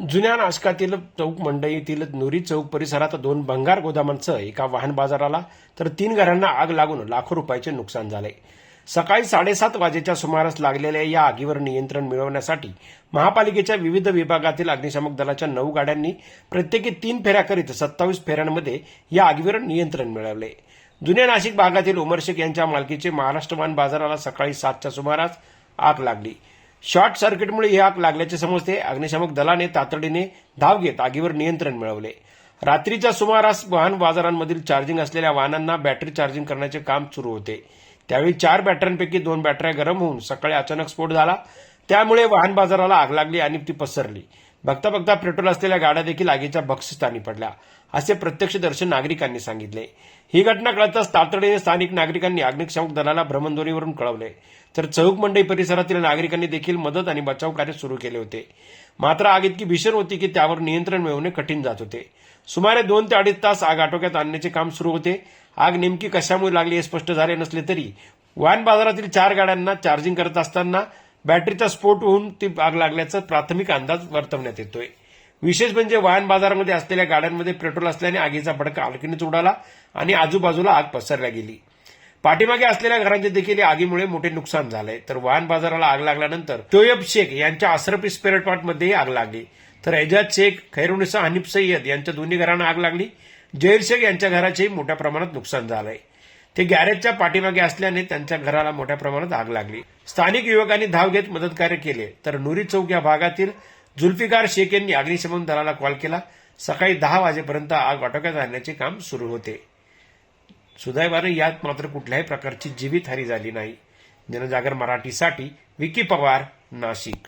जुन्या नाशकातील चौक मंडईतील नुरी चौक परिसरात दोन भंगार गोदामांसह एका वाहन बाजाराला तर तीन घरांना आग लागून लाखो रुपयाचे नुकसान झाले. सकाळी साडेसात वाजेच्या सुमारास लागलेल्या या आगीवर नियंत्रण मिळवण्यासाठी महापालिकेच्या विविध विभागातील अग्निशामक दलाच्या नऊ गाड्यांनी प्रत्येकी तीन फेऱ्या करीत सत्तावीस फेऱ्यांमध्ये या आगीवर नियंत्रण मिळवले. जुन्या नाशिक भागातील उमरशेख यांच्या मालकीचे महाराष्ट्रवान बाजाराला सकाळी सातच्या सुमारास आग लागली. शॉर्ट सर्किटमुळे ही आग लागल्याचे समजते. अग्निशामक दलाने तातडीने धाव घेत आगीवर नियंत्रण मिळवले. रात्रीच्या सुमारास वाहन बाजारांमधील चार्जिंग असलेल्या वाहनांना बॅटरी चार्जिंग करण्याचे काम सुरू होते. त्यावेळी चार बॅटऱ्यांपैकी दोन बॅटऱ्या गरम होऊन सकाळी अचानक स्फोट झाला. त्यामुळे वाहन बाजाराला आग लागली आणि ती पसरली. बघता बघता पेट्रोल असलेल्या गाड्या देखील आगीच्या बक्षस्थानी पडल्या असे प्रत्यक्षदर्शी नागरिकांनी सांगितले. ही घटना कळताच तातडीने स्थानिक नागरिकांनी अग्निशामक दलाला भ्रमणध्वनीवरून कळवले. तर चौक मंडई परिसरातील नागरिकांनी देखील मदत आणि बचाव कार्य सुरू केले होते. मात्र आग इतकी भीषण होती की त्यावर नियंत्रण मिळवणे कठीण जात होते. सुमारे दोन ते अडीच तास आग आटोक्यात आणण्याचे काम सुरू होते. आग नेमकी कशामुळे लागली हे स्पष्ट झाले नसले तरी वाहन बाजारातील चार गाड्यांना चार्जिंग करत असताना बॅटरीचा स्फोट होऊन ती आग लागल्याचा प्राथमिक अंदाज वर्तवण्यात येतोय. विशेष म्हणजे वाहन बाजारामध्ये असलेल्या गाड्यांमध्ये पेट्रोल असल्याने आगीचा भडका हलकीनेच उडाला आणि आजूबाजूला आग पसरल्या गेली. पाठीमागे असलेल्या घरांचे देखील या आगीमुळे मोठे नुकसान झालंय. तर वाहन बाजाराला आग लागल्यानंतर तोयब शेख यांच्या असरपी स्पेरट पार्टमध्येही आग लागली. तर एजाज शेख खैरुनिसा हनीफ सय्यद यांच्या दोन्ही घरांना आग लागली. जहीर शेख यांच्या घराचेही मोठ्या प्रमाणात नुकसान झालंय. ते गॅरेजच्या पाठीमागे असल्याने त्यांच्या घराला मोठ्या प्रमाणात आग लागली. स्थानिक युवकांनी धाव घेत मदतकार्य केले. तर नुरी चौक या भागातील जुल्फिकार शेख यांनी अग्निशमन दलाला कॉल केला. सकाळी दहा वाजेपर्यंत आग आटोक्यात आणण्याचे काम सुरू होते. सुदैवाने यात मात्र कुठल्याही प्रकारची जीवितहानी झाली नाही. जनजागर मराठीसाठी विकी पवार नाशिक.